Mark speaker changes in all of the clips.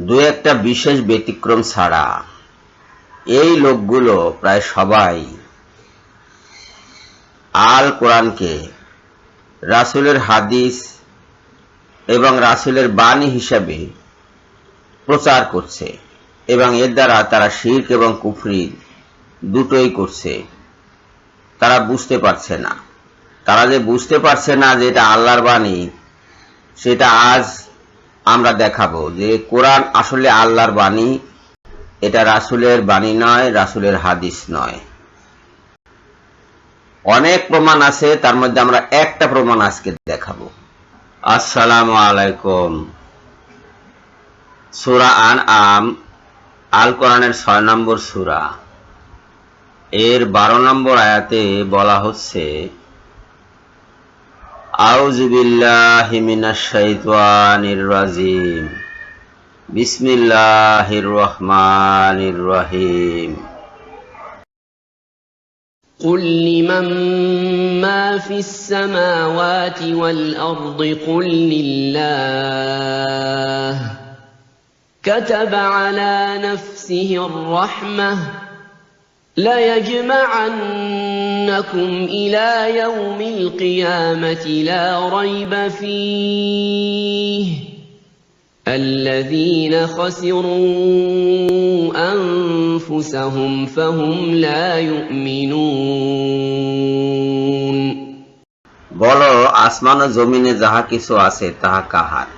Speaker 1: দু একটা বিশেষ ব্যতিক্রম ছাড়া এই লোকগুলো প্রায় সবাই আল কোরআনকে রাসূলের হাদিস এবং রাসূলের বাণী হিসাবে প্রচার করছে এবং এর দ্বারা তারা শির্ক এবং কুফরি দুটোই করছে। তারা বুঝতে পারছে না। তারা যে বুঝতে পারছে না যে এটা আল্লাহর বাণী, সেটা আজ আমরা দেখাবো যে কোরআন আসলে আল্লাহর বাণী, এটা রাসূলের বাণী নয়, রাসূলের হাদিস নয়। অনেক প্রমাণ আছে, তার মধ্যে আমরা একটা প্রমাণ আজকে দেখাবো। আসসালামু আলাইকুম। সুরা আন আম আল কোরআনের ছয় নম্বর সুরা। এর বারো নম্বর আয়াতে বলা হচ্ছে أعوذ بالله من الشيطان الرجيم. بسم الله الرحمن الرحيم.
Speaker 2: قل لمن ما في السماوات والأرض قل لله. كتب على نفسه الرحمة. ليجمعن ليجمعنكم إلى يوم القيامة لا ريب فيه الذين خسروا أنفسهم فهم لا يؤمنون
Speaker 1: বলো আসমান ও জমিনে যাহা কিছু আছে তাহা কাহার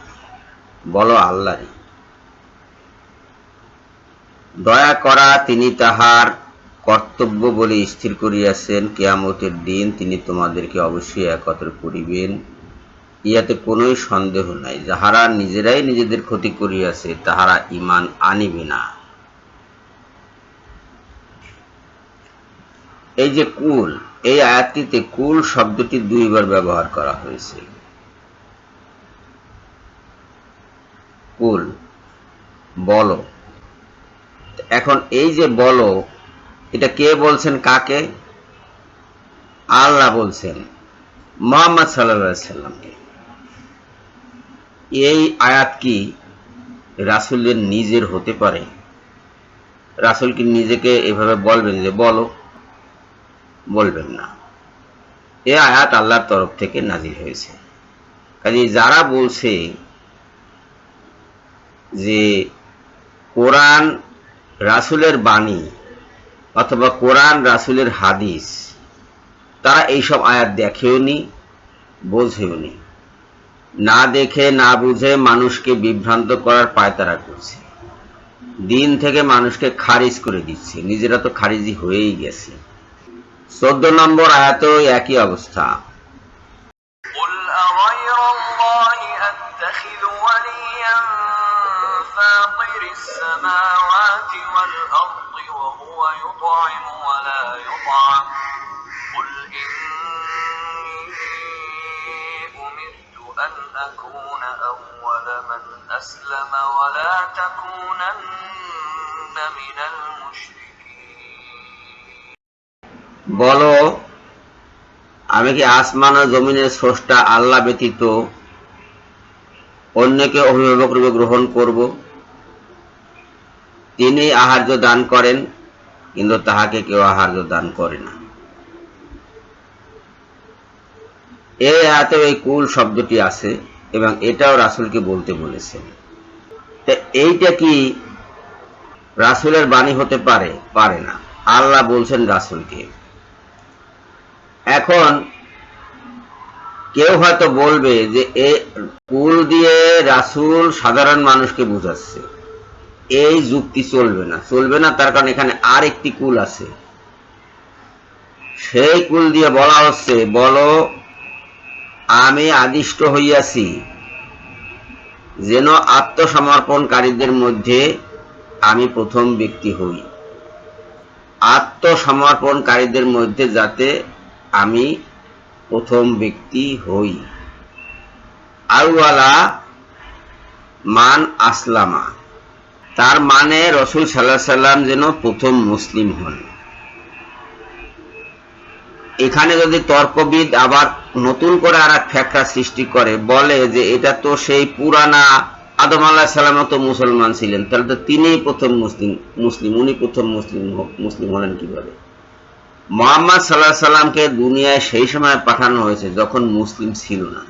Speaker 1: বলো আল্লাহরই দয়া করা তিনি তাহার কর্তব্য বলে স্থির করিয়াছেন কেয়ামতের দিন, তিনি তোমাদেরকে অবশ্যই একত্র করিবেন। ইয়াতে কোনোই সন্দেহ নাই, যাহারা নিজেরাই নিজেদের ক্ষতি করিয়াছে, তাহারা ইমান আনিবে না। এই যে কুল, এই আয়াতটিতে কুল শব্দটি দুইবার ব্যবহার করা হয়েছে। কুল, বলো। এখন এই যে বলো এটা কে বলছেন, কাকে? আল্লাহ বলছেন, মোহাম্মদ সাল্লা সাল্লামকে। এই আয়াত কি রাসুলের নিজের হতে পারে? রাসুল কি নিজেকে এভাবে বলবেন যে, বলো বলবেন না। এ আয়াত আল্লাহর তরফ থেকে নাজির হয়েছে। কাজে যারা বলছে যে, কোরআন রাসুলের বাণী অথবা কোরআন রাসুলের হাদিস তারা এইসব আয়াত দেখেওনি বোঝেওনি না দেখে না বুঝে মানুষকে বিভ্রান্ত করার পায়তারা করছে দিন থেকে মানুষকে খারিজ করে দিচ্ছে নিজেরা তো খারিজি হয়েই গেছে চোদ্দ নম্বর আয়াতেও একই অবস্থা
Speaker 3: قل أغير الله أتخذ وليا فاطر السماوات والأرض وهو يطعم ولا يطعم قل إني أمرت أن أكون أول من أسلم ولا تكونن من المشركين
Speaker 1: বলো আমি কি আসমান ও জমিনের স্রষ্টা আল্লাহ ব্যতীত অন্যকে অভিভাবক রূপে গ্রহণ করব তিনি আহার্য দান করেন, কিন্তু তাহাকে কেউ আহার্য দান করে না। এই আয়াতে এই কুল শব্দটি আছে এবং এটাও রাসূলকে বলতে বলেছেন। তো এইটা কি রাসূলের বাণী হতে পারে? পারে না। আল্লাহ বলছেন রাসূলকে। এখন কেউ হয়তো বলবে যে এ কুল দিয়ে রাসূল সাধারণ মানুষকে বুঝাচ্ছে। এই যুক্তি চলবে না। চলবে না, তার কারণ এখানে আর একটি কুল আছে। সেই কুল দিয়ে বলা হচ্ছে, বলো, আমি আদিষ্ট হইয়াছি, যেন আত্মসমর্পণকারীদের মধ্যে আমি প্রথম ব্যক্তি হই। আত্মসমর্পণকারীদের মধ্যে যাতে আমি প্রথম ব্যক্তি হই। আউওয়ালা মান আসলামা। তার মানে রসুল সাল্লাহ সাল্লাম যেন প্রথম মুসলিম হন। এখানে যদি তর্কবিদ আবার নতুন করে আর এক ফ্যাক্টর সৃষ্টি করে, বলে যে এটা তো সেই পুরানা আদম আল্লাহ সালামও তো মুসলমান ছিলেন, তাহলে তো তিনিই প্রথম মুসলিম মুসলিম, উনি প্রথম মুসলিম মুসলিম হলেন কীভাবে? মোহাম্মদ সাল্লাহ সাল্লামকে দুনিয়ায় সেই সময় পাঠানো হয়েছে যখন মুসলিম ছিল না।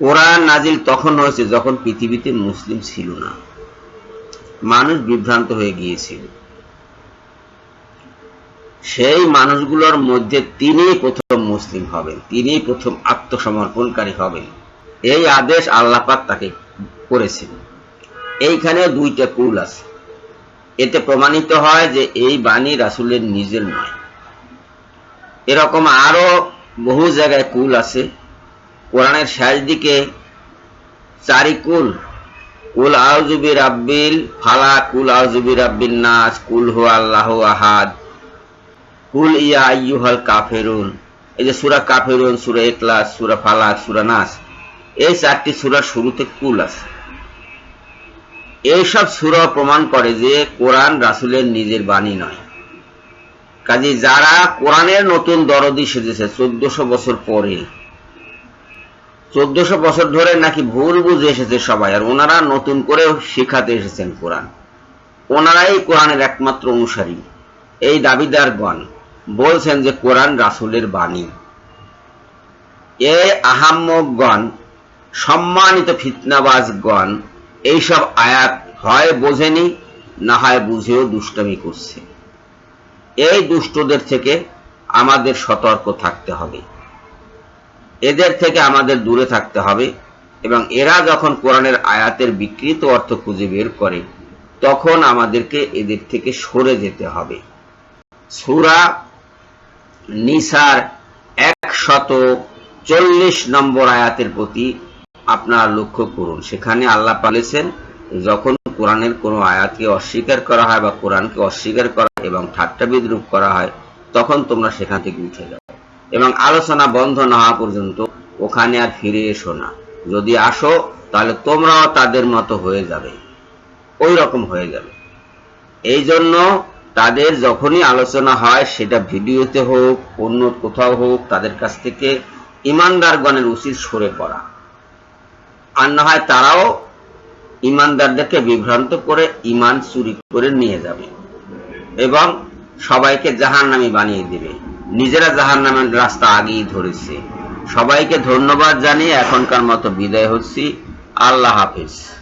Speaker 1: কোরআন নাজিল তখন হয়েছে যখন পৃথিবীতে মুসলিম ছিল না। মানুষ বিভ্রান্ত হয়ে গিয়েছিল। সেই মানুষগুলোর মধ্যে তিনি প্রথম মুসলিম হবেন তিনি প্রথম আত্মসমর্পণকারী হবেন। এই আদেশ আল্লাপাক তাকে করেছেন। এইখানে দুইটা কুল আছে। এতে প্রমাণিত হয় যে এই বাণী রাসুলের নিজের নয়। এরকম আরও বহু জায়গায় কুল আছে। কোরআনের শেষ দিকে চারিকুল, কুল কুল আউজুবি রাব্বিল ফালা কুল আউজুবি রাব্বিন নাস, কুল হু আল্লাহ আহাদ, কুল ইয়া আইয়ুহাল কাফেরুন। এই যে সূরা কাফেরুন, সূরা ইখলাস, সূরা ফালাক, সূরা নাস, এই চারটি সূরার শুরুতে কুল আছে। এইসব সূরা প্রমাণ করে যে কোরআন রাসূলের নিজের বাণী নয়। কাজে যারা কোরআনের নতুন দরদি সেজেছে চোদ্দশো বছর পরে চোদ্দশো বছর ধরে নাকি ভুল বুঝে এসেছে সবাই, আর ওনারা নতুন করে শিখাতে এসেছেন কোরআন। ওনারাই কোরআনের একমাত্র অনুসারী। এই দাবিদারগণ বলছেন যে কোরআন রাসূলের বাণী। এই আহাম্মকগণ, সম্মানিত ফিতনাবাজগণ, এইসব আয়াত হয় বোঝেনি, না হয় বুঝেও দুষ্টমি করছে। এই দুষ্টদের থেকে আমাদের সতর্ক থাকতে হবে। এদের থেকে আমাদের দূরে থাকতে হবে এবং এরা যখন কোরআনের আয়াতের বিকৃত অর্থ খুঁজে বের করে, তখন আমাদেরকে এদের থেকে সরে যেতে হবে। সুরা নিসার একশত চল্লিশ নম্বর আয়াতের প্রতি আপনারা লক্ষ্য করুন। সেখানে আল্লাহ বলেছেন, যখন কোরআনের কোনো আয়াতকে অস্বীকার করা হয় বা কোরআনকে অস্বীকার করা এবং ঠাট্টা বিদ্রুপ করা হয়, তখন তোমরা সেখান থেকে উঠে যাও। এবং আলোচনা বন্ধ না হওয়া পর্যন্ত ওখানে আর ফিরে এসো না। যদি আসো, তাহলে তোমরাও তাদের মতো হয়ে যাবে। ওই রকম হয়ে যাবে। এই জন্য তাদের যখনই আলোচনা হয়, সেটা ভিডিওতে হোক, অন্য কোথাও হোক, তাদের কাছ থেকে ইমানদারগণের উচিত সরে পড়া। আর না হয় তারাও ইমানদারদেরকে বিভ্রান্ত করে ইমান চুরি করে নিয়ে যাবে এবং সবাইকে জাহান নামি বানিয়ে দিবে। নিজেরা জাহান নামের রাস্তা আগেই ধরেছে। সবাইকে ধন্যবাদ জানিয়ে এখনকার মতো বিদায় হচ্ছি। আল্লাহ হাফিজ।